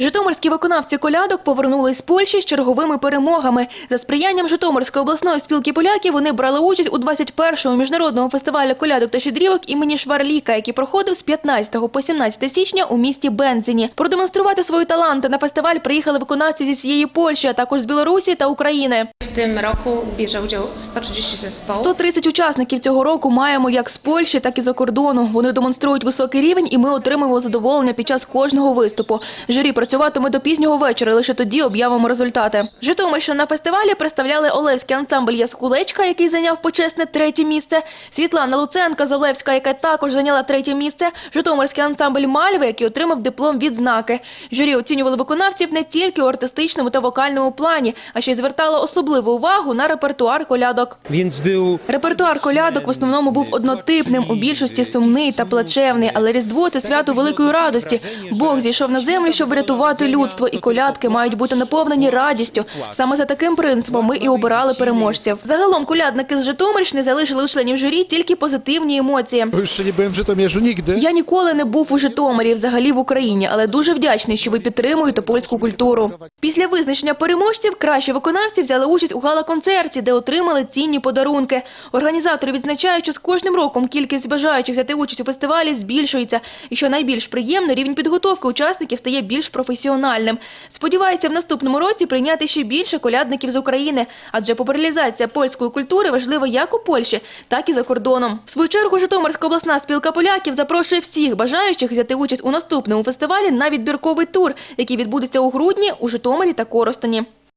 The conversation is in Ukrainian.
Житомирські виконавці колядок повернулись з Польщі з черговими перемогами. За сприянням Житомирської обласної спілки поляків вони брали участь у 21-му міжнародному фестивалі колядок та щедрівок імені Шварліка, який проходив з 15 по 17 січня у місті Бензині. Продемонструвати свої таланти на фестиваль приїхали виконавці зі всієї Польщі, а також з Білорусі та України. Tym roku bierze udział 130 zespołów. 130 учасників цього року маємо як з Польщі, так і за кордону. Вони демонструють високий рівень, і ми отримуємо задоволення під час кожного виступу. Журі працюватиме до пізнього вечора, лише тоді об'явимо результати. Житомирщину на фестивалі представляли Олевський ансамбль Яскулечка, який зайняв почесне третє місце, Світлана Луценка з Олевська, яка також зайняла третє місце, Житомирський ансамбль Мальви, який отримав диплом відзнаки. Журі оцінювали виконавців не тільки у артистичному та вокальному плані, а ще й звертало особливу увагу на репертуар колядок. Więc był Репертуар колядок в основному був однотипним, у більшості сумний та плачевний, але Різдво – це свято великої радості. Бог зійшов на землю, щоб врятувати людство, і колядки мають бути наповнені радістю. Саме за таким принципом ми і обирали переможців. Загалом колядники з Житомирщини залишили у членів журі тільки позитивні емоції. Bo jeszcze nie byłem w Żytomierzu. Я ніколи не був у Житомирі, взагалі в Україні, але дуже вдячний, що ви підтримуєте польську культуру. Після визначення переможців кращі виконавці взяли участь у гала-концерті, де отримали цінні подарунки. Організатори відзначають, що з кожним роком кількість бажаючих взяти участь у фестивалі збільшується. І що найбільш приємно, рівень підготовки учасників стає більш професіональним. Сподіваються в наступному році прийняти ще більше колядників з України, адже популяризація польської культури важлива як у Польщі, так і за кордоном. В свою чергу Житомирська обласна спілка поляків запрошує всіх бажаючих взяти участь у наступному фестивалі на відбірковий тур, який відбудеться у грудні у Житомирі та Коростені.